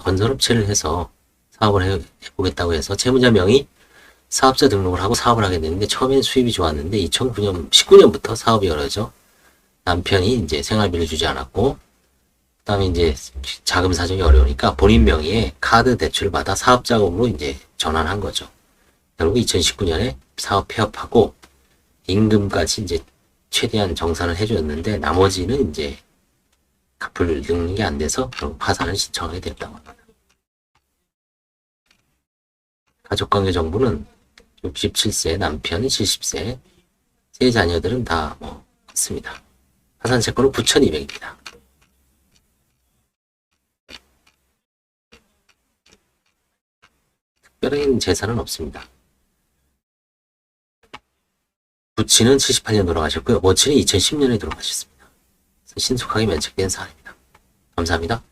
건설업체를 해서 사업을 해, 해보겠다고 해서 채무자 명의 사업자 등록을 하고 사업을 하게 됐는데 처음에는 수입이 좋았는데 2009년 19년부터 사업이 어려져 남편이 이제 생활비를 주지 않았고 그다음에 이제 자금 사정이 어려우니까 본인 명의의 카드 대출을 받아 사업 자금으로 이제 전환한 거죠. 결국 2019년에 사업 폐업하고 임금까지 이제 최대한 정산을 해줬는데 나머지는 이제 갚을 능력이 안 돼서 결국 파산을 신청하게 됐다고 합니다. 가족관계 정보는 67세, 남편 70세, 세 자녀들은 다 뭐 있습니다. 파산 채권은 9,200입니다. 특별한 재산은 없습니다. 부친은 78년 돌아가셨고요. 모친은 2010년에 돌아가셨습니다. 신속하게 면책된 사안입니다. 감사합니다.